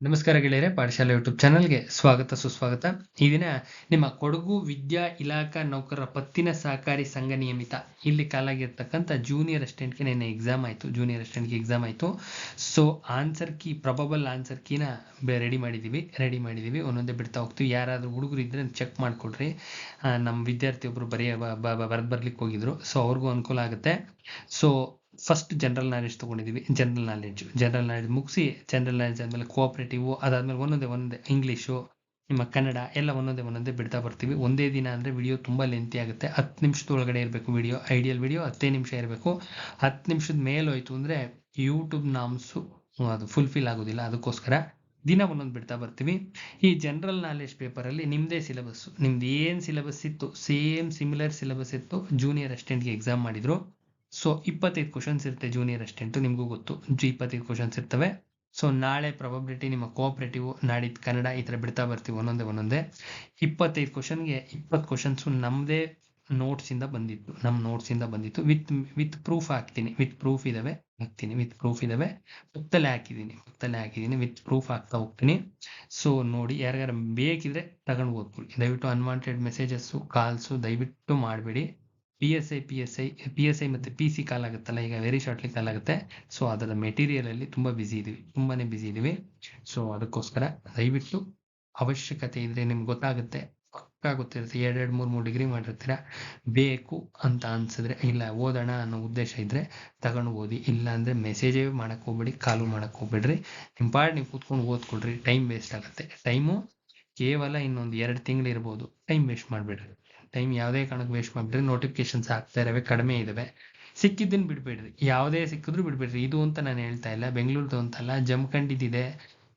ನಮಸ್ಕಾರ ಗೆಳೆಯರೆ, ಪಾಠಶಾಲೆ ಯೂಟ್ಯೂಬ್ ಚಾನಲ್ಗೆ ಸ್ವಾಗತ, ಸುಸ್ವಾಗತ. ಈ ದಿನ ನಿಮ್ಮ ಕೊಡಗು ವಿದ್ಯಾ ಇಲಾಖಾ ನೌಕರರ ಪತ್ತಿನ ಸಹಕಾರಿ ಸಂಘ ನಿಯಮಿತ. ಇಲ್ಲಿ ಕಾಲಾಗಿರ್ತಕ್ಕಂಥ ಜೂನಿಯರ್ ಅಸ್ಟೆಂಟ್ಗೆ ನೆನ್ನೆ ಎಕ್ಸಾಮ್ ಆಯಿತು ಜೂನಿಯರ್ ಅಸ್ಟೆಂಟ್ಗೆ ಎಕ್ಸಾಮ್ ಆಯಿತು. So answer key probable answer ಕೀನ ready ಮಾಡಿದ್ದೀವಿ ರೆಡಿ ಮಾಡಿದ್ದೀವಿ ಒಂದೊಂದೇ ಬಿಡ್ತಾ ಹೋಗ್ತೀವಿ. ಯಾರಾದರೂ ಹುಡುಗರು ಇದ್ದರೆ ಚೆಕ್ ಮಾಡಿಕೊಡ್ರಿ. ನಮ್ಮ ವಿದ್ಯಾರ್ಥಿ ಒಬ್ಬರು ಬರೆಯ ಬರೆದು ಬರ್ಲಿಕ್ಕೆ ಹೋಗಿದ್ರು. ಸೊ ಅವ್ರಿಗೂ ಅನುಕೂಲ ಆಗುತ್ತೆ. ಸೊ ಫಸ್ಟ್ ಜನರಲ್ ನಾಲೆಜ್ ತೊಗೊಂಡಿದ್ದೀವಿ ಜನರಲ್ ನಾಲೆಜ್ ಜನರಲ್ ನಾಲೆಜ್ ಮುಗಿಸಿ ಜನರಲ್ ನಾಲೆಜ್ ಆದಮೇಲೆ ಕೋಆಪರೇಟಿವ್ ಅದಾದಮೇಲೆ ಒಂದೊಂದೇ ಒಂದೊಂದೇ ಇಂಗ್ಲೀಷು ನಿಮ್ಮ ಕನ್ನಡ ಎಲ್ಲ ಒಂದೊಂದೇ ಒಂದೊಂದೇ ಬಿಡ್ತಾ ಬರ್ತೀವಿ. ಒಂದೇ ದಿನ ಅಂದರೆ ವಿಡಿಯೋ ತುಂಬ ಲೆಂತಿ ಆಗುತ್ತೆ. ಹತ್ತು ನಿಮಿಷದ ಒಳಗಡೆ ಇರಬೇಕು ವಿಡಿಯೋ ಐಡಿಯಲ್ ವಿಡಿಯೋ ಹತ್ತೇ ನಿಮಿಷ ಇರಬೇಕು. ಹತ್ತು ನಿಮಿಷದ ಮೇಲೋಯ್ತು ಅಂದರೆ ಯೂಟ್ಯೂಬ್ ನಾಮ್ಸು ಅದು ಫುಲ್ಫಿಲ್ ಆಗೋದಿಲ್ಲ. ಅದಕ್ಕೋಸ್ಕರ ದಿನ ಒಂದೊಂದು ಬಿಡ್ತಾ ಬರ್ತೀವಿ. ಈ ಜನರಲ್ ನಾಲೆಜ್ ಪೇಪರಲ್ಲಿ ನಿಮ್ಮದೇ ಸಿಲೆಬಸ್ಸು ನಿಮ್ದು ಏನು ಸಿಲೆಬಸ್ ಇತ್ತು? ಸೇಮ್ ಸಿಮಿಲರ್ ಸಿಲೆಬಸ್ ಇತ್ತು. ಜೂನಿಯರ್ ಅಸ್ಟೆಂಟ್ಗೆ ಎಕ್ಸಾಮ್ ಮಾಡಿದ್ರು. ಸೊ ಇಪ್ಪತ್ತೈದು ಕ್ವಶನ್ಸ್ ಇರುತ್ತೆ ಜೂನಿಯರ್ ಅಸ್ಟೆಂಟು ನಿಮಗೂ ಗೊತ್ತು. ಜಿ ಇಪ್ಪತ್ತೈದು ಕ್ವಶನ್ಸ್ ಇರ್ತವೆ. ಸೊ ನಾಳೆ ಪ್ರಾಬಬಿಲಿಟಿ ನಿಮ್ಮ ಕೋಆಪರೇಟಿವ್ ನಾಡಿದ್ದು ಕನ್ನಡ ಈ ಥರ ಬಿಡ್ತಾ ಬರ್ತೀವಿ ಒಂದೊಂದೇ ಒಂದೊಂದೇ. ಇಪ್ಪತ್ತೈದು ಕ್ವಶನ್ಗೆ ಇಪ್ಪತ್ತು ಕ್ವಶನ್ಸು ನಮ್ಮದೇ ನೋಟ್ಸಿಂದ ಬಂದಿತ್ತು. ನಮ್ಮ ನೋಟ್ಸಿಂದ ಬಂದಿತ್ತು. ವಿತ್ ವಿತ್ ಪ್ರೂಫ್ ಹಾಕ್ತೀನಿ. ವಿತ್ ಪ್ರೂಫ್ ಇದಾವೆ. ಹಾಕ್ತೀನಿ. ವಿತ್ ಪ್ರೂಫ್ ಇದಾವೆ. ಪಕ್ಕದಲ್ಲೇ ಹಾಕಿದ್ದೀನಿ. ಪಕ್ಕದಲ್ಲೇ ಹಾಕಿದ್ದೀನಿ. ವಿತ್ ಪ್ರೂಫ್ ಹಾಕ್ತಾ ಹೋಗ್ತೀನಿ. ಸೊ ನೋಡಿ ಯಾರಿಗಾರ ಬೇಕಿದ್ರೆ ತಗೊಂಡು ಓದ್ಕೊಳ್ಳಿ. ದಯವಿಟ್ಟು ಅನ್ವಾಂಟೆಡ್ ಮೆಸೇಜಸ್ಸು ಕಾಲ್ಸು ದಯವಿಟ್ಟು ಮಾಡಬೇಡಿ. P S I P S I P S I ಮತ್ತು ಪಿ ಸಿ ಕಾಲ್ ಆಗುತ್ತಲ್ಲ ಈಗ ವೆರಿ ಶಾರ್ಟ್ಲಿ ಕಾಲ್ ಆಗುತ್ತೆ ಸೊ ಅದರ ಮೆಟೀರಿಯಲಲ್ಲಿ ತುಂಬ ಬ್ಯುಸಿ ಇದೀವಿ, ತುಂಬಾನೇ ಬ್ಯುಸಿ ಇದೀವಿ. ಸೊ ಅದಕ್ಕೋಸ್ಕರ ದಯವಿಟ್ಟು ಅವಶ್ಯಕತೆ ಇದ್ರೆ ನಿಮ್ಗೆ ಗೊತ್ತಾಗುತ್ತೆ, ಪಕ್ಕಾ ಗೊತ್ತಿರುತ್ತೆ, ಎರಡೆರಡು ಮೂರು ಮೂರು ಡಿಗ್ರಿ ಮಾಡಿರ್ತೀರ, ಬೇಕು ಅಂತ ಅನ್ಸಿದ್ರೆ, ಇಲ್ಲ ಓದೋಣ ಅನ್ನೋ ಉದ್ದೇಶ ಇದ್ರೆ ತಗೊಂಡು ಓದಿ, ಇಲ್ಲ ಅಂದ್ರೆ ಮೆಸೇಜೇ ಮಾಡಕ್ ಹೋಗ್ಬೇಡಿ ಕಾಲು ಮಾಡಕ್ ಹೋಗ್ಬೇಡ್ರಿ. ನಿಮ್ಮ ಪಾಡ್ ನೀವು ಕೂತ್ಕೊಂಡು ಓದ್ಕೊಳ್ರಿ ಟೈಮ್ ವೇಸ್ಟ್ ಆಗುತ್ತೆ. ಟೈಮು ಕೇವಲ ಇನ್ನೊಂದು ಎರಡು ತಿಂಗಳು ಇರ್ಬೋದು ಟೈಮ್ ವೇಸ್ಟ್ ಮಾಡಬೇಡ್ರಿ. ಟೈಮ್ ಯಾವುದೇ ಕಾರಣಕ್ಕೆ ವೇಸ್ಟ್ ಮಾಡಿಬಿಟ್ರೆ ನೋಟಿಫಿಕೇಶನ್ಸ್ ಆಗ್ತಾ ಇರೋವೆ ಕಡಿಮೆ ಇದ್ದಾವೆ ಸಿಕ್ಕಿದ್ದನ್ನು ಬಿಡಬೇಡ್ರಿ. ಯಾವುದೇ ಸಿಕ್ಕಿದ್ರು ಬಿಡಬೇಡ್ರಿ. ಇದು ಅಂತ ನಾನು ಹೇಳ್ತಾ ಇಲ್ಲ. ಬೆಂಗಳೂರದು ಅಂತಲ್ಲ ಜಮ್ಖಂಡಿದಿದೆ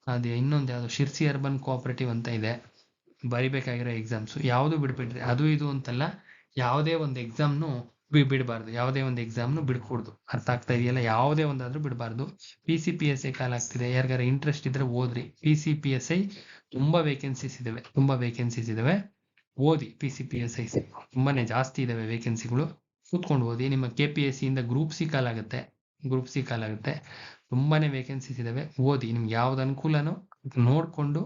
ಅದು ಇನ್ನೊಂದು ಯಾವುದು, ಶಿರ್ಸಿ ಅರ್ಬನ್ ಕೋಆಪರೇಟಿವ್ ಅಂತ ಇದೆ. ಬರಿಬೇಕಾಗಿರೋ ಎಕ್ಸಾಮ್ಸು ಯಾವುದು ಬಿಡಬೇಡ್ರಿ. ಅದು ಇದು ಅಂತಲ್ಲ, ಯಾವುದೇ ಒಂದು ಎಕ್ಸಾಮ್ನು ಬಿಡಬಾರ್ದು. ಯಾವುದೇ ಒಂದು ಎಕ್ಸಾಮ್ನು ಬಿಡ್ಕೊಡ್ದು. ಅರ್ಥ ಆಗ್ತಾ ಇದೆಯಲ್ಲ? ಯಾವುದೇ ಒಂದಾದ್ರೂ ಬಿಡಬಾರ್ದು. P C P S I call ಆಗ್ತಿದೆ. ಯಾರಿಗಾರ ಇಂಟ್ರೆಸ್ಟ್ ಇದ್ರೆ ಓದ್ರಿ. P C P S I ತುಂಬ ವೇಕೆನ್ಸೀಸ್ ಇದಾವೆ. ತುಂಬ ವೇಕೆನ್ಸೀಸ್ ಇದಾವೆ. ಓದಿ P C P S I C ತುಂಬಾನೇ ಜಾಸ್ತಿ ಇದಾವೆ ವೇಕೆನ್ಸಿಗಳು ಕೂತ್ಕೊಂಡು ಓದಿ, ನಿಮ್ಮ ಕೆ ಪಿ ಎಸ್ ಸಿಯಿಂದ ಗ್ರೂಪ್ ಸಿ ಕಾಲ್ ಆಗುತ್ತೆ. ಗ್ರೂಪ್ ಸಿ ಕಾಲ್ ಆಗುತ್ತೆ. ತುಂಬಾನೇ ವೇಕೆನ್ಸೀಸ್ ಇದಾವೆ. ಓದಿ, ನಿಮ್ಗೆ ಯಾವ್ದು ಅನುಕೂಲನೋ ನೋಡಿಕೊಂಡು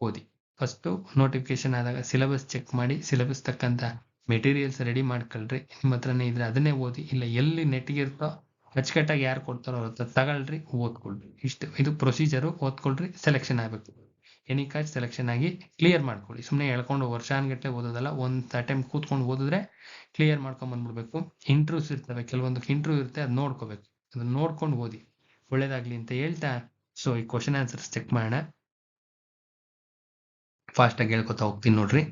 ಓದಿ. ಫಸ್ಟು ನೋಟಿಫಿಕೇಶನ್ ಆದಾಗ ಸಿಲೆಬಸ್ ಚೆಕ್ ಮಾಡಿ ಸಿಲೆಬಸ್ ತಕ್ಕಂತ ಮೆಟೀರಿಯಲ್ಸ್ ರೆಡಿ ಮಾಡ್ಕೊಳ್ರಿ. ನಿಮ್ಮ ಹತ್ರನೇ ಇದ್ರೆ ಅದನ್ನೇ ಓದಿ. ಇಲ್ಲ ಎಲ್ಲಿ ನೆಟ್ಟಿಗೆ ಇರ್ತೋ ಅಚ್ಚುಕಟ್ಟಾಗಿ ಯಾರು ಕೊಡ್ತಾರೋ ಅವ್ರ ಹತ್ರ ತಗೊಳ್ರಿ, ಓದ್ಕೊಳ್ರಿ. ಇಷ್ಟು, ಇದು ಪ್ರೊಸೀಜರು ಓದ್ಕೊಳ್ರಿ ಸೆಲೆಕ್ಷನ್ ಆಗಬೇಕು. ಎನಿ ಕಾಚ್ ಸೆಲೆಕ್ಷನ್ ಆಗಿ ಕ್ಲಿಯರ್ ಮಾಡ್ಕೊಳ್ಳಿ. ಸುಮ್ಮನೆ ಎಳ್ಕೊಂಡು ವರ್ಷಾನ್ಗಟ್ಟಲೆ ಓದೋದಲ್ಲ, ಒಂದು ಅಟೆಂಪ್ಟ್ ಕೂತ್ಕೊಂಡು ಓದಿದ್ರೆ ಕ್ಲಿಯರ್ ಮಾಡ್ಕೊಂಡ್ ಬಂದ್ಬಿಡ್ಬೇಕು ಇಂಟ್ರೂಸ್ ಇರ್ತವೆ, ಕೆಲವೊಂದು ಇಂಟ್ರೂ ಇರುತ್ತೆ, ಅದು ನೋಡ್ಕೋಬೇಕು. ಅದನ್ನ ನೋಡ್ಕೊಂಡು ಓದಿ. ಒಳ್ಳೇದಾಗ್ಲಿ ಅಂತ ಹೇಳ್ತಾ ಸೊ ಈ ಕ್ವಶನ್ ಆನ್ಸರ್ಸ್ ಚೆಕ್ ಮಾಡೋಣ. ಆಗಿ ಹೇಳ್ಕೊತಾ ಹೋಗ್ತೀನಿ ನೋಡ್ರಿ.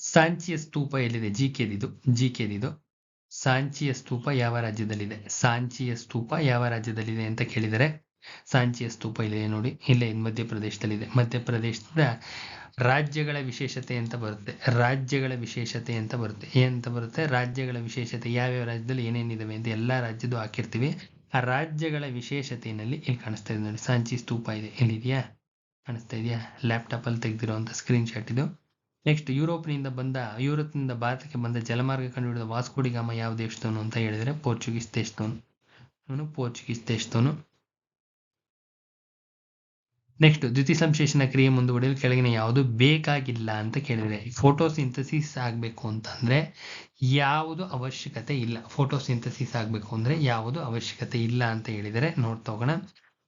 ಸಾಂಚಿಯ ಸ್ತೂಪ ಎಲ್ಲಿದೆ? ಜಿ ಕೆದಿದು ಜಿ ಕೆದಿದು ಸಾಂಚಿಯ ಸ್ತೂಪ ಯಾವ ರಾಜ್ಯದಲ್ಲಿದೆ? ಸಾಂಚಿಯ ಸ್ತೂಪ ಯಾವ ರಾಜ್ಯದಲ್ಲಿದೆ ಅಂತ ಕೇಳಿದರೆ ಸಾಂಚಿಯ ಸ್ತೂಪ ಇದೆ ನೋಡಿ. ಇಲ್ಲೇ ಮಧ್ಯಪ್ರದೇಶದಲ್ಲಿದೆ. ಮಧ್ಯಪ್ರದೇಶದ ರಾಜ್ಯಗಳ ವಿಶೇಷತೆ ಅಂತ ಬರುತ್ತೆ. ರಾಜ್ಯಗಳ ವಿಶೇಷತೆ ಅಂತ ಬರುತ್ತೆ. ಏನಂತ ಬರುತ್ತೆ? ರಾಜ್ಯಗಳ ವಿಶೇಷತೆ. ಯಾವ್ಯಾವ ರಾಜ್ಯದಲ್ಲಿ ಏನೇನಿದಾವೆ ಅಂತ ಎಲ್ಲ ರಾಜ್ಯದ್ದು ಹಾಕಿರ್ತೀವಿ. ಆ ರಾಜ್ಯಗಳ ವಿಶೇಷತೆಯಲ್ಲಿ ಇಲ್ಲಿ ಕಾಣಿಸ್ತಾ ಇದೆ ನೋಡಿ. ಸಾಂಚಿ ಸ್ತೂಪ ಇದೆ. ಇಲ್ಲಿದೆಯಾ ಕಾಣಿಸ್ತಾ ಇದೆಯಾ? ಲ್ಯಾಪ್ಟಾಪ್ ಅಲ್ಲಿ ತೆಗೆದಿರುವಂತ ಸ್ಕ್ರೀನ್ ಶಾಟ್ ಇದು. ನೆಕ್ಸ್ಟ್ ಯುರೋಪ್ನಿಂದ ಬಂದ, ಯುರೋಪ್ನಿಂದ ಭಾರತಕ್ಕೆ ಬಂದ ಜಲಮಾರ್ಗ ಕಂಡುಹಿಡಿದ ವಾಸ್ಕೋಡಿಗಾಮ ಯಾವ ದೇಶದವನು ಅಂತ ಹೇಳಿದ್ರೆ ಪೋರ್ಚುಗೀಸ್ ದೇಶದವನು. ಅವನು ಪೋರ್ಚುಗೀಸ್ ದೇಶದವನು. ನೆಕ್ಸ್ಟ್ ದ್ಯುತಿ ಸಂಶ್ಲೇಷಣ ಕ್ರಿಯೆ ಮುಂದುವರೆಯಲು ಕೆಳಗಿನ ಯಾವುದು ಬೇಕಾಗಿಲ್ಲ ಅಂತ ಕೇಳಿದ್ರೆ ಫೋಟೋಸಿಂಥಸಿಸ್ ಆಗಬೇಕು ಅಂತಂದ್ರೆ ಯಾವುದು ಅವಶ್ಯಕತೆ ಇಲ್ಲ. ಫೋಟೋಸಿಂಥಸಿಸ್ ಆಗಬೇಕು ಅಂದ್ರೆ ಯಾವುದು ಅವಶ್ಯಕತೆ ಇಲ್ಲ ಅಂತ ಹೇಳಿದರೆ ನೋಡ್ತಾ ಹೋಗೋಣ.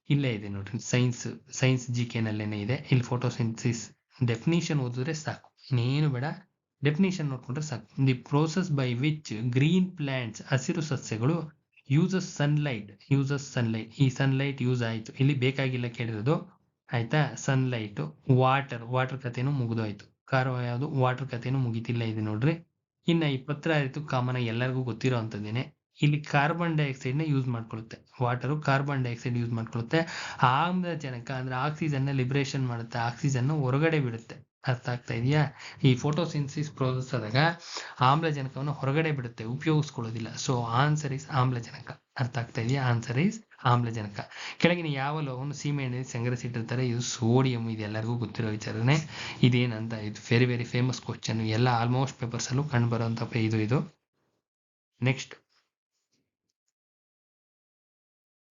ಇಲ್ಲೇ ಇದೆ ನೋಡಿ ಸೈನ್ಸ್ ಸೈನ್ಸ್ ಜಿ ಕೆನಲ್ಲೇನೆ ಇದೆ. ಇಲ್ಲಿ ಫೋಟೋಸಿಂಥಸಿಸ್ ಡೆಫಿನಿಷನ್ ಓದಿದ್ರೆ ಸಾಕು. ಇನ್ನೇನು ಬೇಡ. ಡೆಫಿನಿಷನ್ ನೋಡ್ಕೊಂಡ್ರೆ ಸಾಕು. The process by which green plants ಹಸಿರು ಸಸ್ಯಗಳು ಯೂಸಸ್ ಸನ್ಲೈಟ್ ಯೂಸಸ್ ಸನ್ಲೈಟ್ ಈ ಸನ್ಲೈಟ್ ಯೂಸ್ ಆಯಿತು. ಇಲ್ಲಿ ಬೇಕಾಗಿಲ್ಲ ಕೇಳಿರೋದು ಆಯ್ತಾ? ಸನ್ಲೈಟ್ ವಾಟರ್ ವಾಟರ್ ಕಥೆನೂ ಮುಗಿದೋಯ್ತು. ಕಾರು ಯಾವುದು? ವಾಟರ್ ಕಥೆನೂ ಮುಗಿತಿಲ್ಲ ಇದೆ ನೋಡ್ರಿ. ಇನ್ನು ಈ ಪತ್ರ ಆಯಿತು ಕಾಮನ್ ಎಲ್ಲರಿಗೂ ಗೊತ್ತಿರೋ ಅಂಥದ್ದೇನೆ. ಇಲ್ಲಿ ಕಾರ್ಬನ್ ಡೈಆಕ್ಸೈಡ್ನ ಯೂಸ್ ಮಾಡ್ಕೊಳುತ್ತೆ. ವಾಟರು ಕಾರ್ಬನ್ ಡೈಆಕ್ಸೈಡ್ ಯೂಸ್ ಮಾಡ್ಕೊಳ್ಳುತ್ತೆ ಆಮ್ಲಜನಕ ಅಂದ್ರೆ ಆಕ್ಸಿಜನ್ನ ಲಿಬ್ರೇಷನ್ ಮಾಡುತ್ತೆ. ಆಕ್ಸಿಜನ್ ಹೊರಗಡೆ ಬಿಡುತ್ತೆ. ಅರ್ಥ ಆಗ್ತಾ ಇದೆಯಾ? ಈ ಫೋಟೋಸಿನ್ಸಿಸ್ ಪ್ರೋಸೆಸ್ ಆದಾಗ ಆಮ್ಲಜನಕವನ್ನು ಹೊರಗಡೆ ಬಿಡುತ್ತೆ. ಉಪಯೋಗಿಸ್ಕೊಳ್ಳೋದಿಲ್ಲ. ಸೊ ಆನ್ಸರ್ ಇಸ್ ಆಮ್ಲಜನಕ. ಅರ್ಥ ಆಗ್ತಾ ಇದೆಯಾ? ಆನ್ಸರ್ ಇಸ್ ಆಮ್ಲಜನಕ. ಕೆಳಗಿನ ಯಾವ ಲೋಹವನ್ನು ಸೀಮೆಎಣ್ಣೆಯಲ್ಲಿ ಸಂಗ್ರಹಿಸಿಟ್ಟಿರ್ತಾರೆ? ಇದು ಸೋಡಿಯಂ. ಇದು ಎಲ್ಲರಿಗೂ ಗೊತ್ತಿರೋ ವಿಚಾರನೆ. ಇದೇನಂತ? ಇದು ವೆರಿ ವೆರಿ ಫೇಮಸ್ ಕ್ವಶನ್ ಎಲ್ಲ ಆಲ್ಮೋಸ್ಟ್ ಪೇಪರ್ಸ್ ಅಲ್ಲೂ ಕಂಡು ಬರುವಂತ ಇದು ಇದು. ನೆಕ್ಸ್ಟ್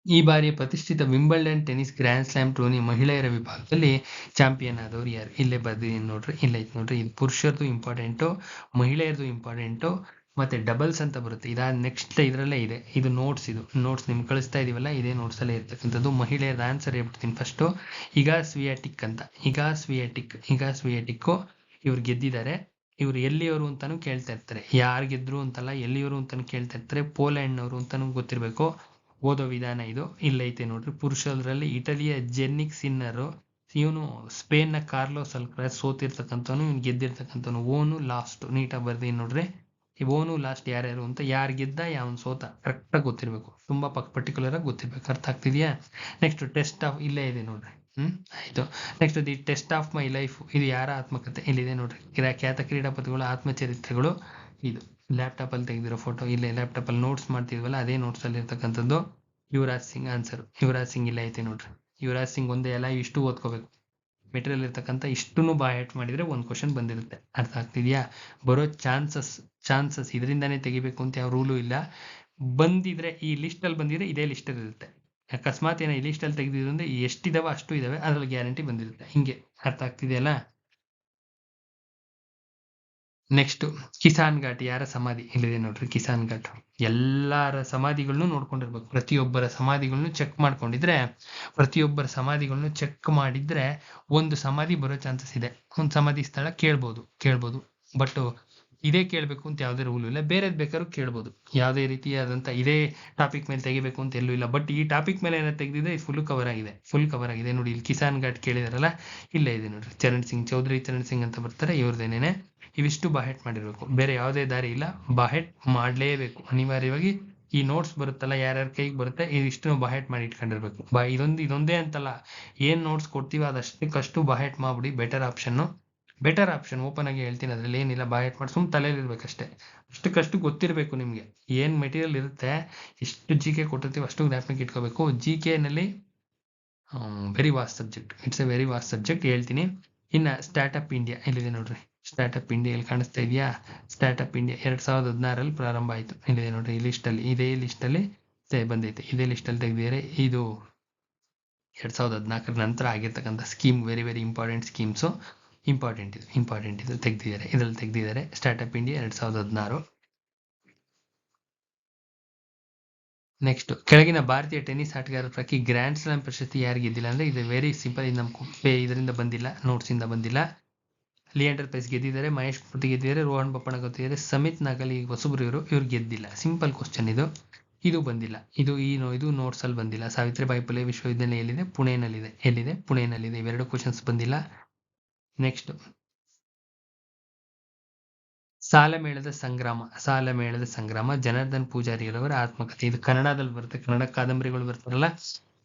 ಈ ಬಾರಿ ಪ್ರತಿಷ್ಠಿತ Wimbledon tennis grand slam tourney ಮಹಿಳೆಯರ ವಿಭಾಗದಲ್ಲಿ ಚಾಂಪಿಯನ್ ಆದವರು ಯಾರು? ಇಲ್ಲೇ ಬರ್ದಿದ್ದೀನಿ ನೋಡ್ರಿ, ಇಲ್ಲೇ ಐತೆ ನೋಡ್ರಿ. ಇದು ಪುರುಷರದು ಇಂಪಾರ್ಟೆಂಟು ಮಹಿಳೆಯರದು ಇಂಪಾರ್ಟೆಂಟು ಮತ್ತೆ ಡಬಲ್ಸ್ ಅಂತ ಬರುತ್ತೆ. ಇದಾದ ನೆಕ್ಸ್ಟ್ ಇದರಲ್ಲೇ ಇದೆ. ಇದು ನೋಟ್ಸ್ ಇದು. ನೋಟ್ಸ್ ನಿಮ್ಗೆ ಕಳಿಸ್ತಾ ಇದೀವಲ್ಲ, ಇದೇ ನೋಟ್ಸಲ್ಲೇ ಇರ್ತಕ್ಕಂಥದ್ದು. ಮಹಿಳೆಯರ ಆನ್ಸರ್ ಹೇಳ್ಬಿಡ್ತೀನಿ ಫಸ್ಟು ಈಗ ಸ್ವಿಯಾಟಿಕ್ ಅಂತ. ಈಗ ಸ್ವಿಯಾಟಿಕ್ ಈಗ ಸ್ವಿಯಾಟಿಕ್ಕು ಇವ್ರು ಗೆದ್ದಿದ್ದಾರೆ. ಇವ್ರು ಎಲ್ಲಿಯವರು ಅಂತಾನು ಕೇಳ್ತಾ ಇರ್ತಾರೆ. ಯಾರು ಗೆದ್ರು ಅಂತಲ್ಲ, ಎಲ್ಲಿಯವರು ಅಂತಾನು ಕೇಳ್ತಾ ಇರ್ತಾರೆ. ಪೋಲೆಂಡ್ನವರು ಅಂತಾನು ಗೊತ್ತಿರಬೇಕು. ಓದೋ ವಿಧಾನ ಇದು. ಇಲ್ಲೈತೆ ನೋಡ್ರಿ. ಪುರುಷರಲ್ಲಿ ಇಟಲಿಯ ಜೆನ್ನಿಕ್ ಸಿನ್ನರು, ಇವನು ಸ್ಪೇನ್ನ ಕಾರ್ಲೋಸ್ ಅಲ್ಕ್ರಾಸ್ ಸೋತಿರ್ತಕ್ಕಂಥವನು, ಇವ್ನು ಗೆದ್ದಿರ್ತಕ್ಕಂಥವನು. ಓನು ಲಾಸ್ಟ್ ನೀಟಾಗಿ ಬರ್ದಿ ನೋಡ್ರಿ. ಓನು ಲಾಸ್ಟ್ ಯಾರ್ಯಾರು ಅಂತ ಯಾರು ಗೆದ್ದ, ಯಾವನ್ ಸೋತ ಕರೆಕ್ಟಾಗಿ ಗೊತ್ತಿರಬೇಕು. ತುಂಬಾ ಪಕ್ ಪರ್ಟಿಕ್ಯುಲರ್ ಆಗಿ ಗೊತ್ತಿರ್ಬೇಕು. ಅರ್ಥ ಆಗ್ತಿದ್ಯಾ? ನೆಕ್ಸ್ಟ್ ಟೆಸ್ಟ್ ಆಫ್ ಇಲ್ಲೇ ಇದೆ ನೋಡ್ರಿ. ಹ್ಮ್? ಆಯ್ತು. Next the test of my life ಇದು ಯಾರ ಆತ್ಮಕಥೆ ಇಲ್ಲಿದೆ ನೋಡ್ರಿ. ಖ್ಯಾತ ಕ್ರೀಡಾಪತಿಗಳು ಆತ್ಮಚರಿತ್ರೆಗಳು ಇದು. ಲ್ಯಾಪ್ಟಾಪ್ ಅಲ್ಲಿ ತೆಗೆದಿರೋ ಫೋಟೋ ಇಲ್ಲೇ ಲ್ಯಾಪ್ಟಾಪ್ ಅಲ್ಲಿ ನೋಟ್ಸ್ ಮಾಡ್ತಿದ್ವಲ್ಲ, ಅದೇ ನೋಟ್ಸ್ ಅಲ್ಲಿ ಇರ್ತಕ್ಕಂಥದ್ದು. ಯುವರಾಜ್ ಸಿಂಗ್ ಆನ್ಸರ್ ಯುವರಾಜ್ ಸಿಂಗ್ ಇಲ್ಲ ಐತೆ ನೋಡ್ರಿ. ಯುವರಾಜ್ ಸಿಂಗ್ ಒಂದೇ ಎಲ್ಲ ಇಷ್ಟು ಓದ್ಕೋಬೇಕು. ಮೆಟೀರಿಯಲ್ ಇರ್ತಕ್ಕಂಥ ಇಷ್ಟನ್ನು ಆಟ್ ಮಾಡಿದ್ರೆ ಒಂದು ಕ್ವಶನ್ ಬಂದಿರುತ್ತೆ. ಅರ್ಥ ಆಗ್ತಿದೆಯಾ? ಬರೋ ಚಾನ್ಸಸ್ ಚಾನ್ಸಸ್ ಇದರಿಂದಾನೇ ತೆಗಿಬೇಕು ಅಂತ ಯಾವ ರೂಲು ಇಲ್ಲ. ಬಂದಿದ್ರೆ ಈ ಲಿಸ್ಟ್ ಅಲ್ಲಿ ಬಂದಿದ್ರೆ ಇದೇ ಲಿಸ್ಟ್ ಅಲ್ಲಿ ಇರುತ್ತೆ. ಅಕಸ್ಮಾತ್ ಏನೋ ಈ ಲಿಸ್ಟ್ ಅಲ್ಲಿ ತೆಗೆದಿದ್ರೆ ಅಂದ್ರೆ ಎಷ್ಟಿದಾವೆ ಅಷ್ಟು ಇದಾವೆ. ಅದ್ರಲ್ಲಿ ಗ್ಯಾರಂಟಿ ಬಂದಿರುತ್ತೆ. ಹಿಂಗೆ. ಅರ್ಥ ಆಗ್ತಿದೆಯಲ್ಲ ನೆಕ್ಸ್ಟ್ ಕಿಸಾನ್ ಘಾಟ್ ಯಾರ ಸಮಾಧಿ? ಇಲ್ಲಿದೆ ನೋಡ್ರಿ, ಕಿಸಾನ್ ಘಾಟ್. ಎಲ್ಲರ ಸಮಾಧಿಗಳನ್ನು ನೋಡ್ಕೊಂಡಿರ್ಬೇಕು. ಪ್ರತಿಯೊಬ್ಬರ ಸಮಾಧಿಗಳನ್ನು ಚೆಕ್ ಮಾಡ್ಕೊಂಡಿದ್ರೆ, ಪ್ರತಿಯೊಬ್ಬರ ಸಮಾಧಿಗಳನ್ನು ಚೆಕ್ ಮಾಡಿದ್ರೆ, ಒಂದು ಸಮಾಧಿ ಬರೋ ಚಾನ್ಸಸ್ ಇದೆ. ಒಂದು ಸಮಾಧಿ ಸ್ಥಳ ಕೇಳ್ಬೋದು ಕೇಳ್ಬೋದು. ಬಟ್ ಇದೇ ಕೇಳಬೇಕು ಅಂತ ಯಾವುದೇ ರೂಲ್ ಇಲ್ಲ. ಬೇರೆದು ಬೇಕಾದ್ರೂ ಕೇಳ್ಬೋದು. ಯಾವುದೇ ರೀತಿಯಾದಂಥ ಇದೇ ಟಾಪಿಕ್ ಮೇಲೆ ತೆಗಿಬೇಕು ಅಂತ ಎಲ್ಲೂ ಇಲ್ಲ. ಬಟ್ ಈ ಟಾಪಿಕ್ ಮೇಲೆ ಏನಾದ್ರು ತೆಗೆದಿದ್ರೆ ಫುಲ್ ಕವರ್ ಆಗಿದೆ. ಫುಲ್ ಕವರ್ ಆಗಿದೆ. ನೋಡಿ, ಇಲ್ಲಿ ಕಿಸಾನ್ ಘಾಟ್ ಕೇಳಿದಾರಲ್ಲ? ಇಲ್ಲೇ ಇದೆ ನೋಡಿ ಚರಣ್ ಸಿಂಗ್, ಚೌಧರಿ ಚರಣ್ ಸಿಂಗ್ ಅಂತ ಬರ್ತಾರೆ. ಇವ್ರದ್ದೇನೇ ಇವಿಷ್ಟು ಬಾಹೆಟ್ ಮಾಡಿರಬೇಕು. ಬೇರೆ ಯಾವುದೇ ದಾರಿ ಇಲ್ಲ. ಬಾಹೆಟ್ ಮಾಡಲೇಬೇಕು. ಅನಿವಾರ್ಯವಾಗಿ ಈ ನೋಟ್ಸ್ ಬರುತ್ತಲ್ಲ, ಯಾರ್ಯಾರ ಕೈಗೆ ಬರುತ್ತೆ ಇದಿಷ್ಟು ಬಾಹೆಟ್ ಮಾಡಿ ಇಟ್ಕೊಂಡಿರ್ಬೇಕು. ಬಾ, ಇದೊಂದು, ಇದೊಂದೇ ಅಂತಲ್ಲ. ಏನ್ ನೋಟ್ಸ್ ಕೊಡ್ತೀವಿ ಅದಷ್ಟಕ್ಕಷ್ಟು ಬಾಹೆಟ್ ಮಾಡಿಬಿಡಿ. Better option better option open ಆಗಿ ಹೇಳ್ತೀನಿ. ಅದ್ರಲ್ಲಿ ಏನಿಲ್ಲ, ಬಾಯ್ ಮಾಡಿ ಸುಮ್ ತಲೆಯಲ್ಲಿ ಇರ್ಬೇಕಷ್ಟೇ ಅಷ್ಟಕ್ಕಷ್ಟು ಗೊತ್ತಿರಬೇಕು ನಿಮಗೆ. ಏನು ಮೆಟೀರಿಯಲ್ ಇರುತ್ತೆ, ಎಷ್ಟು ಜಿ ಕೆ ಕೊಟ್ಟಿರ್ತೀವಿ ಅಷ್ಟು ಜ್ಞಾಪನಕ್ಕೆ ಇಟ್ಕೋಬೇಕು. ಜಿ ನಲ್ಲಿ very vast subject it's a very vast subject ಹೇಳ್ತೀನಿ. ಇನ್ನು ಸ್ಟಾರ್ಟಪ್ ಇಂಡಿಯಾ ಇಲ್ಲಿದೆ ನೋಡ್ರಿ? ಸ್ಟಾರ್ಟ್ಅಪ್ ಇಂಡಿಯಾ ಇಲ್ಲಿ ಕಾಣಿಸ್ತಾ ಇದೆಯಾ? ಸ್ಟಾರ್ಟ್ಅಪ್ ಇಂಡಿಯಾ ಎರಡು ಸಾವಿರದ ಹದಿನಾರಲ್ಲಿ ಪ್ರಾರಂಭ ಆಯಿತು. ಇಲ್ಲಿದೆ ನೋಡ್ರಿ? ಈ ಲಿಸ್ಟಲ್ಲಿ ಇದೇ ಲಿಸ್ಟಲ್ಲಿ ಬಂದೈತೆ. ಇದೇ ಲಿಸ್ಟಲ್ಲಿ ತೆಗೆದಿದ್ದಾರೆ ಇದು ಎರಡು ಸಾವಿರದ ಹದಿನಾಲ್ಕರ ನಂತರ ಆಗಿರ್ತಕ್ಕಂಥ scheme very very important schemes important ಇದು ಇಂಪಾರ್ಟೆಂಟ್ ಇದು ತೆಗೆದಿದ್ದಾರೆ. ಇದರಲ್ಲಿ ತೆಗೆದಿದ್ದಾರೆ ಸ್ಟಾರ್ಟ್ಅಪ್ ಇಂಡಿಯಾ ಎರಡ್ ಸಾವಿರದ ಹದಿನಾರು. ನೆಕ್ಸ್ಟ್ ಕೆಳಗಿನ ಭಾರತೀಯ ಟೆನ್ನಿಸ್ ಆಟಗಾರರ ಪ್ರಕಿ ಗ್ರ್ಯಾಂಡ್ ಸ್ಲಾಮ್ ಪ್ರಶಸ್ತಿ ಯಾರಿಗೆ ಗೆದ್ದಿಲ್ಲ ಅಂದ್ರೆ ಇದು ವೆರಿ ಸಿಂಪಲ್ ಇದು ನಮ್ಮ ಇದರಿಂದ ಬಂದಿಲ್ಲ ನೋಟ್ಸ್ ಇಂದ ಬಂದಿಲ್ಲ. ಲಿಯಾಂಡರ್ ಪೈಸ್ ಗೆದ್ದಿದ್ದಾರೆ, ಮಹೇಶ್ ಪುಟ್ಟಿ ಗೆದ್ದಿದ್ದಾರೆ, ರೋಹನ್ ಬಪ್ಪಣ ಗೊತ್ತಿದ್ದಾರೆ ಸಮಿತ್ ನಾಗಲಿ ಹೊಸಬ್ರು ಇವರು ಇವ್ರು ಗೆದ್ದಿಲ್ಲ. ಸಿಂಪಲ್ ಕ್ವಶನ್ ಇದು. ಇದು ಬಂದಿಲ್ಲ. ಇದು ಈ ಇದು ನೋಟ್ಸ್ ಅಲ್ಲಿ ಬಂದಿಲ್ಲ. ಸಾವಿತ್ರಿಬಾಯಿ ಪುಲೆ ವಿಶ್ವವಿದ್ಯಾಲಯ ಎಲ್ಲಿದೆ ಪುಣೆನಲ್ಲಿದೆ. ಎಲ್ಲಿದೆ? ಪುಣೆನಲ್ಲಿದೆ. ಇವೆರಡು ಕ್ವಶನ್ಸ್ ಬಂದಿಲ್ಲ. ನೆಕ್ಸ್ಟ್ ಸಾಲಮೇಳದ ಸಂಗ್ರಾಮ ಸಾಲಮೇಳದ ಸಂಗ್ರಾಮ, ಜನಾರ್ದನ್ ಪೂಜಾರಿಯವರ ಆತ್ಮಕಥೆ. ಇದು ಕನ್ನಡದಲ್ಲಿ ಬರುತ್ತೆ, ಕನ್ನಡ ಕಾದಂಬರಿಗಳು ಬರ್ತಾರಲ್ಲ,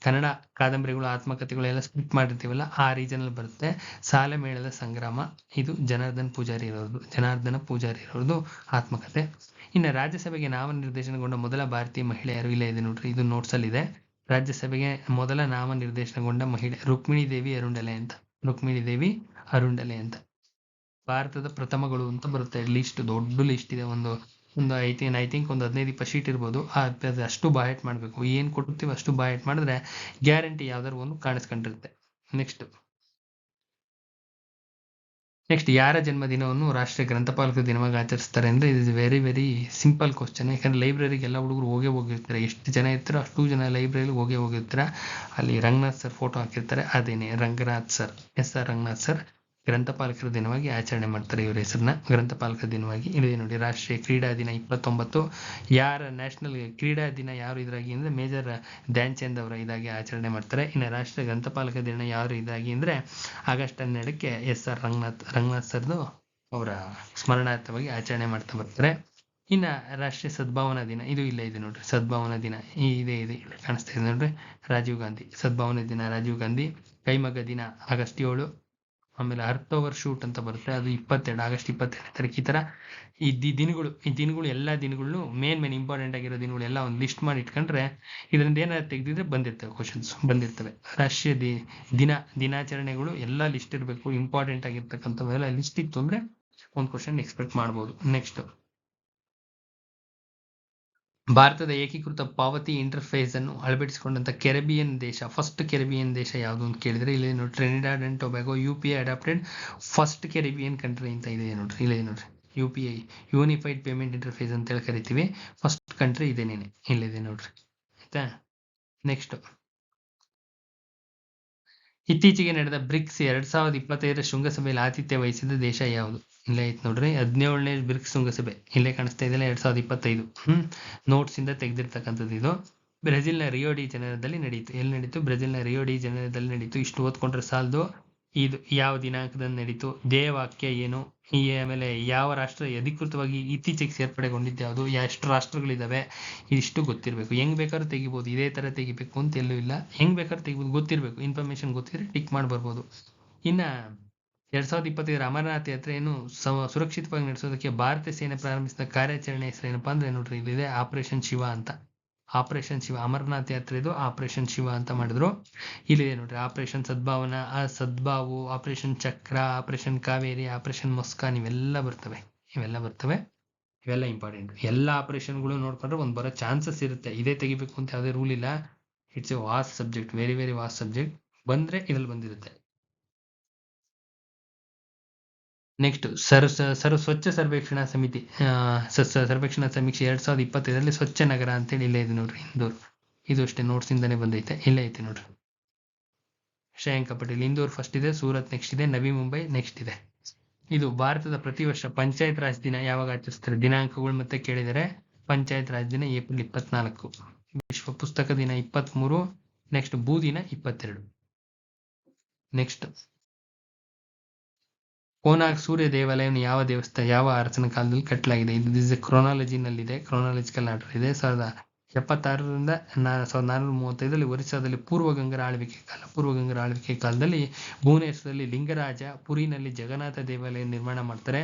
ಕನ್ನಡ ಕಾದಂಬರಿಗಳು ಆತ್ಮಕಥೆಗಳು ಎಲ್ಲ ಸ್ಪ್ಲಿಟ್ ಮಾಡಿರ್ತೀವಲ್ಲ, ಆ ರೀಜನಲ್ಲಿ ಬರುತ್ತೆ. ಸಾಲಮೇಳದ ಸಂಗ್ರಾಮ, ಇದು ಜನಾರ್ದನ್ ಪೂಜಾರಿ ಇರೋದು ಜನಾರ್ದನ ಪೂಜಾರಿ ಇರೋದು ಆತ್ಮಕಥೆ. ಇನ್ನು ರಾಜ್ಯಸಭೆಗೆ ನಾಮನಿರ್ದೇಶನಗೊಂಡ ಮೊದಲ ಭಾರತೀಯ ಮಹಿಳೆ ಯಾರು ಇಲ್ಲ ಇದೆ ನೋಡ್ರಿ, ಇದು ನೋಟ್ಸ್ ಅಲ್ಲಿ ಇದೆ. ರಾಜ್ಯಸಭೆಗೆ ಮೊದಲ ನಾಮನಿರ್ದೇಶನಗೊಂಡ ಮಹಿಳೆ ರುಕ್ಮಿಣಿ ದೇವಿ ಅರುಂಡಲೆ ಅಂತ. ರುಕ್ಮಿಣಿ ದೇವಿ ಅರುಂಡಲೆ ಅಂತ. ಭಾರತದ ಪ್ರಥಮಗಳು ಅಂತ ಬರುತ್ತೆ. ಲಿಸ್ಟ್ ದೊಡ್ಡ ಲಿಸ್ಟ್ ಇದೆ. ಒಂದು ಒಂದು ಐ ತಿಂಕ್ ಐ ಥಿಂಕ್ ಒಂದು ಹದಿನೈದು, ಇಪ್ಪತ್ತು ಶೀಟ್ ಇರ್ಬೋದು. ಅದು ಅಷ್ಟು ಬಾಯಟ್ ಮಾಡಬೇಕು. ಏನು ಕೊಡ್ತೀವಿ ಅಷ್ಟು ಬಾಯಟ್ ಮಾಡಿದ್ರೆ ಗ್ಯಾರಂಟಿ ಯಾವ್ದಾದ್ರು ಒಂದು ಕಾಣಿಸ್ಕೊಂಡಿರುತ್ತೆ. ನೆಕ್ಸ್ಟ್ ನೆಕ್ಸ್ಟ್ ಯಾರ ಜನ್ಮದಿನವನ್ನು ರಾಷ್ಟ್ರೀಯ ಗ್ರಂಥಪಾಲಕ ದಿನವಾಗಿ ಆಚರಿಸ್ತಾರೆ ಅಂದ್ರೆ ಇದು ವೆರಿ ವೆರಿ ಸಿಂಪಲ್ ಕ್ವಶನ್ ಯಾಕಂದ್ರೆ ಲೈಬ್ರರಿಗೆ ಎಲ್ಲ ಹುಡುಗರು ಹೋಗೇ ಹೋಗಿರ್ತಾರೆ. ಎಷ್ಟು ಜನ ಇರ್ತಾರೋ ಅಷ್ಟು ಜನ ಲೈಬ್ರರಿಲಿ ಹೋಗೇ ಹೋಗಿರ್ತಾರೆ. ಅಲ್ಲಿ ರಂಗನಾಥ್ ಸರ್ ಫೋಟೋ ಹಾಕಿರ್ತಾರೆ. ಅದೇನೆ Ranganath sir S R Ranganath sir ಗ್ರಂಥಪಾಲಕರ ದಿನವಾಗಿ ಆಚರಣೆ ಮಾಡ್ತಾರೆ ಇವರ ಹೆಸರನ್ನ. ಗ್ರಂಥಪಾಲಕರ ದಿನವಾಗಿ. ಇಲ್ಲಿ ನೋಡಿ, ರಾಷ್ಟ್ರೀಯ ಕ್ರೀಡಾ ದಿನ ಇಪ್ಪತ್ತೊಂಬತ್ತು. ಯಾರ ನ್ಯಾಷನಲ್ ಕ್ರೀಡಾ ದಿನ ಯಾರು ಇದ್ರಾಗಿ ಅಂದ್ರೆ ಮೇಜರ್ ಧ್ಯಾನ್ ಚಂದ್ ಅವರ ಇದಾಗಿ ಆಚರಣೆ ಮಾಡ್ತಾರೆ. ಇನ್ನು ರಾಷ್ಟ್ರೀಯ ಗ್ರಂಥಪಾಲಕ ದಿನ ಯಾರು ಇದಾಗಿ ಅಂದ್ರೆ ಆಗಸ್ಟ್ ಹನ್ನೆರಡಕ್ಕೆ ಎಸ್ ಆರ್ ರಂಗನಾಥ್ ರಂಗನಾಥ್ ಸರ್ದು ಅವರ ಸ್ಮರಣಾರ್ಥವಾಗಿ ಆಚರಣೆ ಮಾಡ್ತಾ ಬರ್ತಾರೆ. ಇನ್ನ ರಾಷ್ಟ್ರೀಯ ಸದ್ಭಾವನಾ ದಿನ. ಇದು ಇಲ್ಲ, ಇದೆ ನೋಡ್ರಿ. ಸದ್ಭಾವನಾ ದಿನ. ಇದೆ ಇದೆ ಕಾಣಿಸ್ತಾ ಇದೆ ನೋಡ್ರಿ. ರಾಜೀವ್ ಗಾಂಧಿ. ಸದ್ಭಾವನಾ ದಿನ, ರಾಜೀವ್ ಗಾಂಧಿ. ಕೈಮಗ್ಗ ದಿನ, ಆಗಸ್ಟ್ ಏಳು. ಆಮೇಲೆ ಅರ್ತ್ ಓವರ್ ಶೂಟ್ ಅಂತ ಬರುತ್ತೆ. ಅದು ಇಪ್ಪತ್ತೆರಡು, ಆಗಸ್ಟ್ ಇಪ್ಪತ್ತೆರಡು ತಾರೀಕು ಈ ತರ. ಈ ದಿನಗಳು ಈ ದಿನಗಳು ಎಲ್ಲಾ ದಿನಗಳು ಮೇನ್ ಮೇನ್ ಇಂಪಾರ್ಟೆಂಟ್ ಆಗಿರೋ ದಿನಗಳು ಎಲ್ಲ ಒಂದು ಲಿಸ್ಟ್ ಮಾಡಿ ಇಟ್ಕೊಂಡ್ರೆ ಇದರಿಂದ ಏನಾದ್ರು ತೆಗೆದಿದ್ರೆ ಬಂದಿರ್ತವೆ ಕ್ವಶನ್ಸ್ ಬಂದಿರ್ತವೆ. ರಾಷ್ಟ್ರೀಯ ದಿ ದಿನ, ದಿನಾಚರಣೆಗಳು ಎಲ್ಲ ಲಿಸ್ಟ್ ಇರಬೇಕು. ಇಂಪಾರ್ಟೆಂಟ್ ಆಗಿರ್ತಕ್ಕಂಥವೆಲ್ಲ ಲಿಸ್ಟ್ ಇತ್ತು ಅಂದ್ರೆ ಒಂದು ಕ್ವಶನ್ ಎಕ್ಸ್ಪೆಕ್ಟ್ ಮಾಡ್ಬೋದು. ನೆಕ್ಸ್ಟ್ ಭಾರತದ ಏಕೀಕೃತ ಪಾವತಿ ಇಂಟರ್ಫೇಸ್ ಅನ್ನು ಅಳವಡಿಸಿಕೊಂಡಂತ ಕೆರೆಬಿಯನ್ ದೇಶ ಫಸ್ಟ್ ಕೆರೆಬಿಯನ್ ದೇಶ ಯಾವುದು ಅಂತ ಕೇಳಿದ್ರೆ ಇಲ್ಲಿ ನೋಡಿ Trinidad and Tobago U P I adapted first Caribbean country ಅಂತ ಇದೆ ನೋಡ್ರಿ, ಇಲ್ಲಿ ನೋಡ್ರಿ U P I unified payment interface ಅಂತ ಹೇಳಿ ಕರಿತೀವಿ ಫಸ್ಟ್ ಕಂಟ್ರಿ ಇದೇನೇನೆ ಇಲ್ಲಿದೆ ನೋಡ್ರಿ, ಆಯ್ತಾ? ನೆಕ್ಸ್ಟ್ ಇತ್ತೀಚೆಗೆ ನಡೆದ ಬ್ರಿಕ್ಸ್ ಎರಡ್ ಸಾವಿರದ ಇಪ್ಪತ್ತೈದರ ಶೃಂಗಸಭೆಯಲ್ಲಿ ಆತಿಥ್ಯ ವಹಿಸಿದ ದೇಶ ಯಾವುದು? ಇಲ್ಲೇ ಐತೆ ನೋಡ್ರಿ. ಹದಿನೇಳನೇ ಬಿರ್ಕ್ ಶೃಂಗಸಭೆ ಇಲ್ಲೇ ಕಾಣಿಸ್ತಾ ಇದೆಯಲ್ಲ ಎರಡ್ ಸಾವಿರದ ಇಪ್ಪತ್ತೈದು. ಹ್ಮ್. ನೋಟ್ಸ್ ಇಂದ ತೆಗೆದಿರ್ತಕ್ಕಂಥದ್ದು ಇದು. ಬ್ರೆಜಿಲ್ನ ರಿಯೋ ಡಿ ಜನರದಲ್ಲಿ ನಡೆಯಿತು ಎಲ್ಲಿ ನಡೀತು? ಬ್ರೆಜಿಲ್ನ ರಿಯೋ ಡಿ ಜನರದಲ್ಲಿ ನಡೀತು. ಇಷ್ಟು ಓದ್ಕೊಂಡ್ರೆ ಸಾಲದು? ಇದು ಯಾವ ದಿನಾಂಕದಲ್ಲಿ ನಡೀತು? ಧ್ಯೇಯವಾಕ್ಯ ಏನು? ಈ ಆಮೇಲೆ ಯಾವ ರಾಷ್ಟ್ರ ಅಧಿಕೃತವಾಗಿ ಇತ್ತೀಚೆಗೆ ಸೇರ್ಪಡೆಗೊಂಡಿದ್ದು ಯಾವುದು? ಎಷ್ಟು ರಾಷ್ಟ್ರಗಳಿದ್ದಾವೆ ಇಷ್ಟು ಗೊತ್ತಿರಬೇಕು. ಹೆಂಗ್ ಬೇಕಾದ್ರೂ ತೆಗಿಬೋದು. ಇದೇ ತರ ತೆಗಿಬೇಕು ಅಂತ ಎಲ್ಲೂ ಇಲ್ಲ. ಹೆಂಗ್ ಬೇಕಾದ್ರೂ ತೆಗಿಬೋದು. ಗೊತ್ತಿರಬೇಕು. ಇನ್ಫಾರ್ಮೇಶನ್ ಗೊತ್ತಿದ್ರೆ ಟಿಕ್ ಮಾಡಿ ಬರ್ಬೋದು. ಇನ್ನ ಎರಡ್ ಸಾವಿರದ ಇಪ್ಪತ್ತೈದರ ಅಮರನಾಥ ಯಾತ್ರೆಯನ್ನು ಸುರಕ್ಷಿತವಾಗಿ ನಡೆಸೋದಕ್ಕೆ ಭಾರತೀಯ ಸೇನೆ ಪ್ರಾರಂಭಿಸಿದ ಕಾರ್ಯಾಚರಣೆ ಹೆಸರು ಏನಪ್ಪಾ ಅಂದ್ರೆ ನೋಡ್ರಿ ಇಲ್ಲಿದೆ ಆಪರೇಷನ್ ಶಿವ ಅಂತ. ಆಪರೇಷನ್ ಶಿವ, ಅಮರನಾಥ್ ಯಾತ್ರೆ ಇದು ಆಪರೇಷನ್ ಶಿವ ಅಂತ ಮಾಡಿದ್ರು. ಇಲ್ಲಿದೆ ನೋಡ್ರಿ, ಆಪರೇಷನ್ ಸದ್ಭಾವನಾ ಆ ಸದ್ಭಾವು, operation Chakra, operation Kaveri, operation Muskaan ಇವೆಲ್ಲ ಬರ್ತವೆ. ಇವೆಲ್ಲ ಬರ್ತವೆ. ಇವೆಲ್ಲ ಇಂಪಾರ್ಟೆಂಟ್ ಎಲ್ಲ ಆಪರೇಷನ್ಗಳು ನೋಡ್ಕೊಂಡ್ರೆ ಒಂದು ಬರೋ ಚಾನ್ಸಸ್ ಇರುತ್ತೆ. ಇದೇ ತೆಗಿಬೇಕು ಅಂತ ಯಾವುದೇ ರೂಲ್ ಇಲ್ಲ. It's a vast subject very very vast subject ಬಂದ್ರೆ ಇದ್ರಲ್ಲಿ ಬಂದಿರುತ್ತೆ. ನೆಕ್ಸ್ಟ್ ಸರ್ ಸರ್, ಸ್ವಚ್ಛ ಸರ್ವೇಕ್ಷಣಾ ಸಮಿತಿ ಸರ್ವೇಕ್ಷಣಾ ಸಮೀಕ್ಷೆ ಎರಡ್ ಸಾವಿರದ ಇಪ್ಪತ್ತೈದರಲ್ಲಿ ಸ್ವಚ್ಛ ನಗರ ಅಂತೇಳಿ ಇಲ್ಲೇ ಇದೆ ನೋಡ್ರಿ, ಇಂದೂರು. ಇದು ಅಷ್ಟೇ ನೋಟ್ಸ್ ಇಂದಾನೆ ಬಂದೈತೆ, ಇಲ್ಲೇ ಐತೆ ನೋಡ್ರಿ. ಶ್ರೇಯಾಂಕ ಪಟೇಲ್, ಇಂದೂರ್ ಫಸ್ಟ್ ಇದೆ, ಸೂರತ್ ನೆಕ್ಸ್ಟ್ ಇದೆ, ನವಿ ಮುಂಬೈ ನೆಕ್ಸ್ಟ್ ಇದೆ. ಇದು ಭಾರತದ ಪ್ರತಿ ವರ್ಷ ಪಂಚಾಯತ್ ರಾಜ್ ದಿನ, ಯಾವಾಗ ಆಚರಿಸ್ತಾರೆ? ದಿನಾಂಕಗಳು ಮತ್ತೆ ಕೇಳಿದರೆ, ಪಂಚಾಯತ್ ರಾಜ್ ದಿನ ಏಪ್ರಿಲ್ ಇಪ್ಪತ್ನಾಲ್ಕು. ವಿಶ್ವ ಪುಸ್ತಕ ದಿನ ಇಪ್ಪತ್ಮೂರು ನೆಕ್ಸ್ಟ್ ಭೂ ದಿನ ಇಪ್ಪತ್ತೆರಡು. ನೆಕ್ಸ್ಟ್ ಕೋನಾರ್ಕ್ ಸೂರ್ಯ ದೇವಾಲಯವನ್ನು ಯಾವ ದೇವಸ್ಥಾನ ಯಾವ ಅರಸನ ಕಾಲದಲ್ಲಿ ಕಟ್ಟಲಾಗಿದೆ? ಇದು ದಿಸ್ ಕ್ರೋನಾಲಜಿನಲ್ಲಿದೆ ಕ್ರೋನಾಲಜಿಕಲ್ ಆರ್ಡರ್ ಇದೆ ಸಾವಿರದ ಎಪ್ಪತ್ತಾರರಿಂದ ಸಾವಿರದ ನಾನ್ನೂರ ಮೂವತ್ತೈದರಲ್ಲಿ ಒರಿಸ್ಸಾದಲ್ಲಿ ಪೂರ್ವ ಗಂಗರ ಆಳ್ವಿಕೆ ಕಾಲ. ಪೂರ್ವ ಗಂಗರ ಆಳ್ವಿಕೆ ಕಾಲದಲ್ಲಿ ಭುವನೇಶ್ವರದಲ್ಲಿ ಲಿಂಗರಾಜ, ಪುರಿನಲ್ಲಿ ಜಗನ್ನಾಥ ದೇವಾಲಯ ನಿರ್ಮಾಣ ಮಾಡ್ತಾರೆ.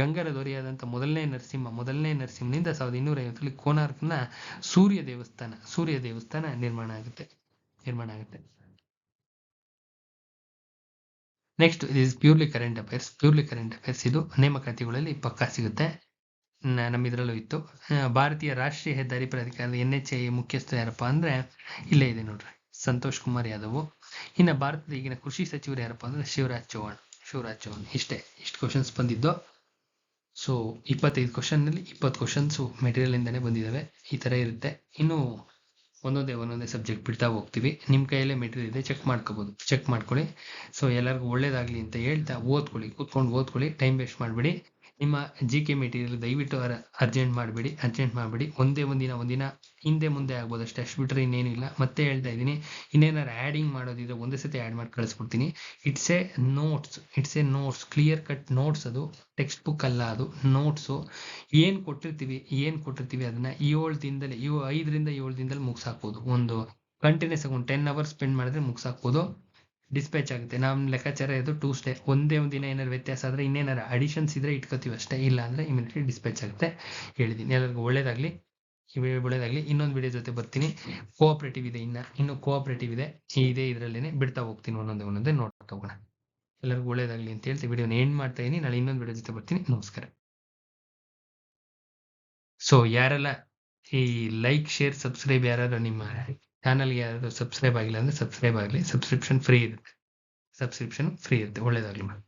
ಗಂಗರ ದೊರೆಯಾದಂಥ ಮೊದಲನೇ ನರಸಿಂಹ, ಮೊದಲನೇ ನರಸಿಂಹನಿಂದ ಸಾವಿರದ ಇನ್ನೂರ ಐವತ್ತರಲ್ಲಿ ಕೋನಾರ್ಕ್ನ ಸೂರ್ಯ ದೇವಸ್ಥಾನ ಸೂರ್ಯ ದೇವಸ್ಥಾನ ನಿರ್ಮಾಣ ಆಗುತ್ತೆ ನಿರ್ಮಾಣ ಆಗುತ್ತೆ. Next is purely current affairs purely current affairs ಇದು ನೇಮಕಾತಿಗಳಲ್ಲಿ ಪಕ್ಕಾ ಸಿಗುತ್ತೆ. ನಮ್ಮ ಇದರಲ್ಲೂ ಇತ್ತು. ಭಾರತೀಯ ರಾಷ್ಟ್ರೀಯ ಹೆದ್ದಾರಿ ಪ್ರಾಧಿಕಾರದ ಎನ್ ಎಚ್ ಐ ಮುಖ್ಯಸ್ಥ ಯಾರಪ್ಪ ಅಂದ್ರೆ ಇಲ್ಲೇ ಇದೆ ನೋಡ್ರಿ. ಸಂತೋಷ್ ಕುಮಾರ್ ಯಾದವ್. ಇನ್ನು ಭಾರತದ ಈಗಿನ ಕೃಷಿ ಸಚಿವರು ಯಾರಪ್ಪ ಅಂದ್ರೆ ಶಿವರಾಜ್ ಚೌಹಾಣ್. ಶಿವರಾಜ್ ಚೌಹಾಣ್ ಇಷ್ಟೇ. ಇಷ್ಟು ಕ್ವಶನ್ಸ್ ಬಂದಿದ್ದು. ಸೊ ಇಪ್ಪತ್ತೈದು ಕ್ವಶನ್ನಲ್ಲಿ ಇಪ್ಪತ್ತು ಕ್ವಶನ್ಸು ಮೆಟೀರಿಯಲ್ ಇಂದಾನೆ ಬಂದಿದ್ದಾವೆ. ಈ ಥರ ಇರುತ್ತೆ. ಇನ್ನು ಒಂದೊಂದೇ ಒಂದೊಂದೇ ಸಬ್ಜೆಕ್ಟ್ ಬಿಡ್ತಾ ಹೋಗ್ತೀವಿ. ನಿಮ್ಮ ಕೈಯಲ್ಲೇ ಮೆಟೀರಿಯಲ್ ಇದೆ ಚೆಕ್ ಮಾಡ್ಕೋಬೋದು. ಚೆಕ್ ಮಾಡ್ಕೊಳ್ಳಿ. ಸೊ ಎಲ್ಲರಿಗೂ ಒಳ್ಳೇದಾಗಲಿ ಅಂತ ಹೇಳ್ತಾ ಓದ್ಕೊಳ್ಳಿ. ಕೂತ್ಕೊಂಡು ಓದ್ಕೊಳ್ಳಿ. ಟೈಮ್ ವೇಸ್ಟ್ ಮಾಡಬೇಡಿ. ನಿಮ್ಮ ಜಿ ಕೆ ಮೆಟೀರಿಯಲ್ ದಯವಿಟ್ಟು ಅರ್ಜೆಂಟ್ ಮಾಡಬೇಡಿ ಅರ್ಜೆಂಟ್ ಮಾಡಬೇಡಿ. ಒಂದೇ ಒಂದಿನ ಒಂದಿನ ಹಿಂದೆ ಮುಂದೆ ಆಗ್ಬೋದು ಅಷ್ಟೇ ಅಷ್ಟು ಬಿಟ್ಟರೆ ಇನ್ನೇನಿಲ್ಲ. ಮತ್ತೆ ಹೇಳ್ತಾ ಇದ್ದೀನಿ, ಇನ್ನೇನಾರು ಆ್ಯಡಿಂಗ್ ಮಾಡೋದಿದ್ರೆ ಒಂದೇ ಸತಿ ಆ್ಯಡ್ ಮಾಡಿ ಕಳಿಸ್ಬಿಡ್ತೀನಿ it's a notes it's a notes clear cut notes ಅದು ಟೆಕ್ಸ್ಟ್ ಬುಕ್ ಅಲ್ಲ ಅದು ನೋಟ್ಸು ಏನು ಕೊಟ್ಟಿರ್ತೀವಿ ಏನು ಕೊಟ್ಟಿರ್ತೀವಿ ಅದನ್ನು ಏಳು ದಿನದಲ್ಲಿ, ಇವು ಐದರಿಂದ ಏಳು ದಿನದಲ್ಲಿ ಮುಗಿಸಾಕ್ಬೋದು. ಒಂದು ಕಂಟಿನ್ಯೂಸ್ ಆಗಿ ಒಂದು ಟೆನ್ ಅವರ್ಸ್ ಸ್ಪೆಂಡ್ ಮಾಡಿದ್ರೆ ಮುಗಿಸಾಕ್ಬೋದು. ಡಿಸ್ಪ್ಯಾಚ್ ಆಗುತ್ತೆ. ನಮ್ಮ ಲೆಕ್ಕಾಚಾರ ಇದು ಟೂಸ್ಡೇ ಒಂದೇ ಒಂದು ದಿನ ಏನಾದ್ರು ವ್ಯತ್ಯಾಸ ಆದರೆ ಇನ್ನೇನಾರು ಅಡಿಷನ್ಸ್ ಇದ್ರೆ ಇಟ್ಕೋತೀವಿ ಅಷ್ಟೇ. ಇಲ್ಲ ಅಂದರೆ ಇಮಿಡಿಯೇಟ್ಲಿ ಡಿಸ್ಪ್ಯಾಚ್ ಆಗುತ್ತೆ. ಹೇಳಿದ್ದೀನಿ ಎಲ್ಲರಿಗೂ ಒಳ್ಳೇದಾಗಲಿ. ಒಳ್ಳೇದಾಗಲಿ. ಇನ್ನೊಂದು ವಿಡಿಯೋ ಜೊತೆ ಬರ್ತೀನಿ. ಕೋಆಪ್ರೇಟಿವ್ ಇದೆ ಇನ್ನ. ಇನ್ನು ಕೋಆಪ್ರೇಟಿವ್ ಇದೆ. ಇದೇ ಇದರಲ್ಲೇ ಬಿಡ್ತಾ ಹೋಗ್ತೀನಿ ಒಂದೊಂದೇ ಒಂದೊಂದೇ ನೋಡ್ತಾ ಹೋಗೋಣ. ಎಲ್ಲರಿಗೂ ಒಳ್ಳೇದಾಗಲಿ ಅಂತ ಹೇಳ್ತೀವಿ ವಿಡಿಯೋನ ಎಂಡ್ ಮಾಡ್ತಾ ಇದ್ದೀನಿ ನಾಳೆ ಇನ್ನೊಂದು ವಿಡಿಯೋ ಜೊತೆ ಬರ್ತೀನಿ. ನಮಸ್ಕಾರ. ಸೊ ಯಾರೆಲ್ಲ ಈ ಲೈಕ್ ಶೇರ್ ಸಬ್ಸ್ಕ್ರೈಬ್ ಯಾರಾದ್ರೂ ನಿಮ್ಮ ಚಾನಲ್ಗೆ ಯಾರಾದ್ರೂ ಸಬ್ಸ್ಕ್ರೈಬ್ ಆಗಿಲ್ಲ ಅಂದರೆ ಸಬ್ಸ್ಕ್ರೈಬ್ ಆಗಲಿ. ಸಬ್ಸ್ಕ್ರಿಪ್ಷನ್ ಫ್ರೀ ಇರುತ್ತೆ. ಸಬ್ಸ್ಕ್ರಿಪ್ಷನ್ ಫ್ರೀ ಇರುತ್ತೆ. ಒಳ್ಳೇದಾಗಲಿ ಮೇಡಮ್